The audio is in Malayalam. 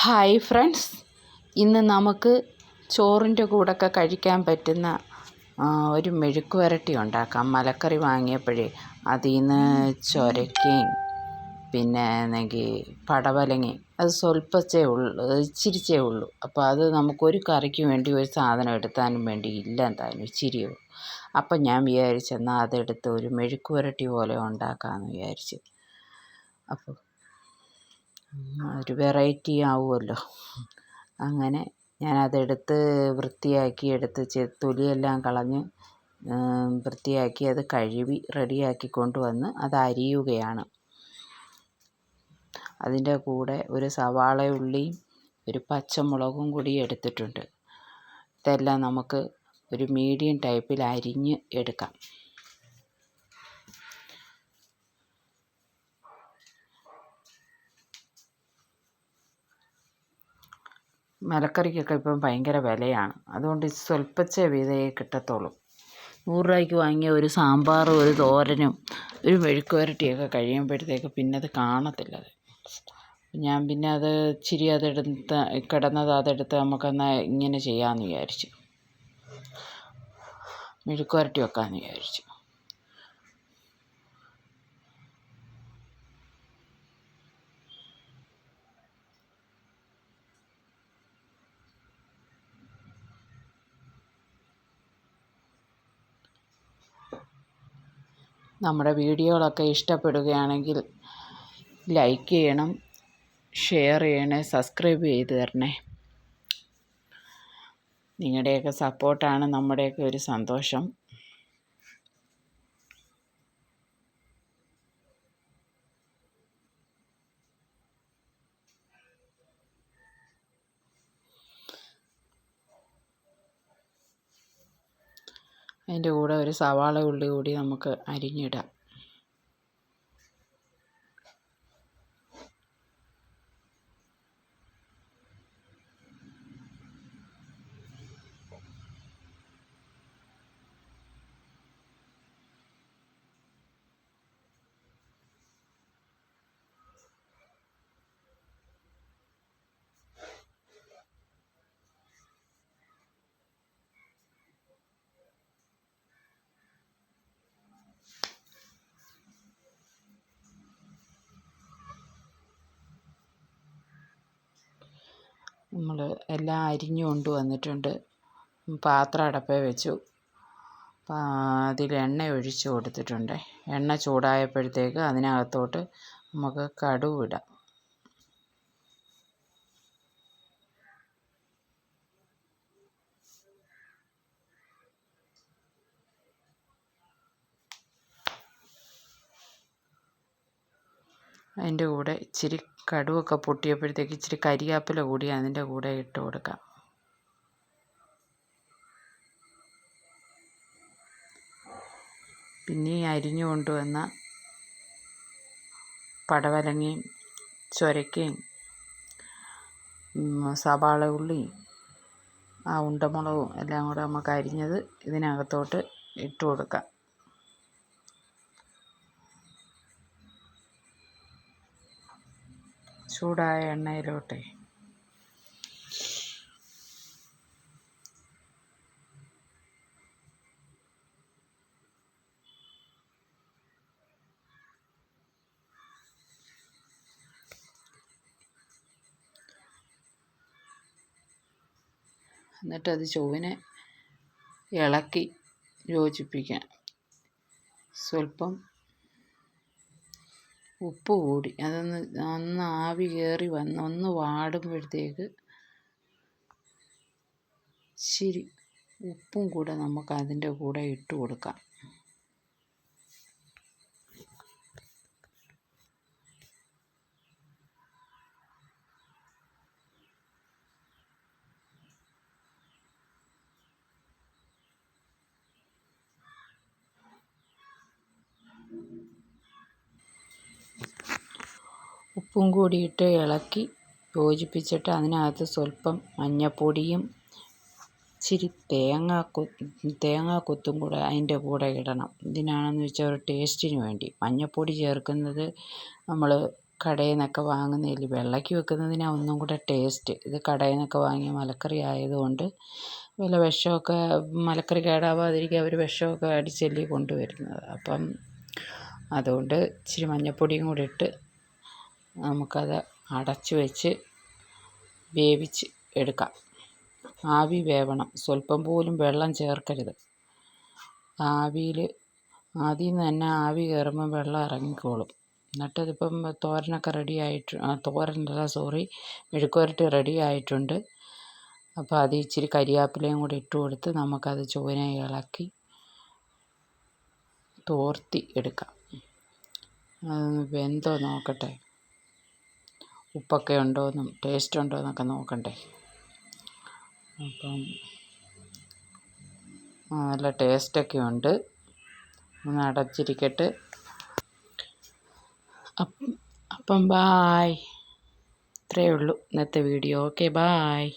Hi friends. ഇന്ന് നമുക്ക് ചോറിന്റെ കൂടെയൊക്കെ കഴിക്കാൻ പറ്റുന്ന ഒരു മെഴുക്ക് വരട്ടി ഉണ്ടാക്കാം. മലക്കറി വാങ്ങിയപ്പോഴേ അതിൽ നിന്ന് ചൊരക്കയും പിന്നെ എന്നെങ്കിൽ പടവലങ്ങി അത് സ്വല്പച്ചേ ഉള്ളൂ ഇച്ചിരിച്ചേ ഉള്ളൂ. അപ്പോൾ അത് നമുക്കൊരു കറിക്ക് വേണ്ടി ഒരു സാധനം എടുത്താനും വേണ്ടി ഇല്ല എന്തായാലും ഇച്ചിരി അപ്പം ഞാൻ വിചാരിച്ചെന്നാൽ അതെടുത്ത് ഒരു മെഴുക്ക് വരട്ടി പോലെ ഉണ്ടാക്കാമെന്ന് വിചാരിച്ച്. അപ്പോൾ ഒരു വെറൈറ്റി ആവുമല്ലോ. അങ്ങനെ ഞാനതെടുത്ത് വൃത്തിയാക്കി എടുത്ത് ചെ തൊലിയെല്ലാം കളഞ്ഞ് വൃത്തിയാക്കി അത് കഴുകി റെഡിയാക്കി കൊണ്ടുവന്ന് അത് അരിയുകയാണ്. അതിന്റെ കൂടെ ഒരു സവാള ഉള്ളിയും ഒരു പച്ചമുളകും കൂടി എടുത്തിട്ടുണ്ട്. ഇതെല്ലാം നമുക്ക് ഒരു മീഡിയം ടൈപ്പിൽ അരിഞ്ഞ് എടുക്കാം. മലക്കറിക്കൊക്കെ ഇപ്പം ഭയങ്കര വിലയാണ്. അതുകൊണ്ട് സ്വല്പച്ചേ വീതമേ കിട്ടത്തുള്ളൂ. നൂറ് രൂപയ്ക്ക് വാങ്ങിയ ഒരു സാമ്പാറും ഒരു തോരനും ഒരു മെഴുക്കുവരട്ടിയൊക്കെ കഴിയുമ്പോഴത്തേക്ക് പിന്നെ അത് കാണത്തില്ല. അത് ഞാൻ പിന്നെ അത് ഇച്ചിരി അതെടുത്ത് കിടന്നത് അതെടുത്ത് നമുക്കെന്നാൽ ഇങ്ങനെ ചെയ്യാമെന്ന് വിചാരിച്ചു. മെഴുക്കുവരട്ടി വെക്കാമെന്ന് വിചാരിച്ചു. നമ്മുടെ വീഡിയോകളൊക്കെ ഇഷ്ടപ്പെടുകയാണെങ്കിൽ ലൈക്ക് ചെയ്യണം ഷെയർ ചെയ്യണേ സബ്സ്ക്രൈബ് ചെയ്ത് തരണേ. നിങ്ങളുടെയൊക്കെ സപ്പോർട്ടാണ് നമ്മുടെയൊക്കെ ഒരു സന്തോഷം. അതിന്റെ കൂടെ ഒരു സവാള ഉള്ളി കൂടി നമുക്ക് അരിഞ്ഞിടാം. നമ്മൾ എല്ലാം അരിഞ്ഞു കൊണ്ട് വന്നിട്ടുണ്ട്. പാത്രം അടപ്പേ വെച്ചു. അതിൽ എണ്ണ ഒഴിച്ച് കൊടുത്തിട്ടുണ്ട്. എണ്ണ ചൂടായപ്പോഴത്തേക്ക് അതിനകത്തോട്ട് നമുക്ക് കടുക് ഇടാം. അതിന്റെ കൂടെ ഇച്ചിരി കടുവൊക്കെ പൊട്ടിയപ്പോഴത്തേക്ക് ഇച്ചിരി കരിയാപ്പില കൂടി അതിന്റെ കൂടെ ഇട്ട് കൊടുക്കാം. പിന്നെ ഈ അരിഞ്ഞു കൊണ്ടുവന്ന പടവലങ്ങയും ചൊരക്കയും സവാള ഉള്ളിയും ആ ഉണ്ടമുളകും എല്ലാം കൂടെ നമുക്ക് അരിഞ്ഞത് ഇതിനകത്തോട്ട് ഇട്ട് കൊടുക്കാം. ചൂടായ എണ്ണയിലോട്ടെ. എന്നിട്ട് അത് ചൊവ്വിനെ ഇളക്കി യോജിപ്പിക്കാം. സ്വല്പം ഉപ്പ് കൂടി. അതൊന്ന് ഒന്ന് ആവി കയറി വന്ന് ഒന്ന് വാടുമ്പോഴത്തേക്ക് ശരി ഉപ്പും കൂടെ നമുക്ക് അതിന്റെ കൂടെ ഇട്ട് കൊടുക്കാം. ഉപ്പും കൂടിയിട്ട് ഇളക്കി യോജിപ്പിച്ചിട്ട് അതിനകത്ത് സ്വല്പം മഞ്ഞപ്പൊടിയും ഇച്ചിരി തേങ്ങ തേങ്ങാ കൊത്തും കൂടെ അതിന്റെ കൂടെ ഇടണം. എന്തിനാണെന്ന് വെച്ചാൽ ഒരു ടേസ്റ്റിന് വേണ്ടി. മഞ്ഞപ്പൊടി ചേർക്കുന്നത് നമ്മൾ കടയിൽ നിന്നൊക്കെ വാങ്ങുന്നതിൽ വെള്ളയ്ക്ക് വെക്കുന്നതിനാണ് ഒന്നും കൂടെ ടേസ്റ്റ്. ഇത് കടയിൽ നിന്നൊക്കെ വാങ്ങിയ മലക്കറി ആയതുകൊണ്ട് വല്ല വിഷമൊക്കെ മലക്കറി കേടാവാതിരിക്കാൻ അവർ വിഷമൊക്കെ അടിച്ചല്ലേ കൊണ്ടുവരുന്നത്. അപ്പം അതുകൊണ്ട് ഇച്ചിരി മഞ്ഞൾപ്പൊടിയും കൂടെ ഇട്ട് നമുക്കത് അടച്ച് വെച്ച് വേവിച്ച് എടുക്കാം. ആവി വേവണം. സ്വല്പം പോലും വെള്ളം ചേർക്കരുത്. ആവിയിൽ ആദ്യം തന്നെ ആവി കയറുമ്പോൾ വെള്ളം ഇറങ്ങിക്കോളും. എന്നിട്ട് ഇതിപ്പം തോരനൊക്കെ റെഡി ആയിട്ട് തോരനല്ല സോറി മെഴുക്ക് പുരട്ടി റെഡി ആയിട്ടുണ്ട്. അപ്പോൾ അത് ഇച്ചിരി കരിയാപ്പിലയും കൂടി ഇട്ട് കൊടുത്ത് നമുക്കത് ചുവനായി ഇളക്കി തോർത്തി എടുക്കാം. വെന്തോ നോക്കട്ടെ. ഉപ്പൊക്കെ ഉണ്ടോയെന്നും ടേസ്റ്റ് ഉണ്ടോ എന്നൊക്കെ നോക്കണ്ടേ. അപ്പം നല്ല ടേസ്റ്റൊക്കെ ഉണ്ട്. ഒന്ന് അടച്ചിരിക്കട്ടെ. അപ്പം ബായ് ഇത്രയേ ഉള്ളൂ ഇന്നത്തെ വീഡിയോ ഓക്കെ ബായ്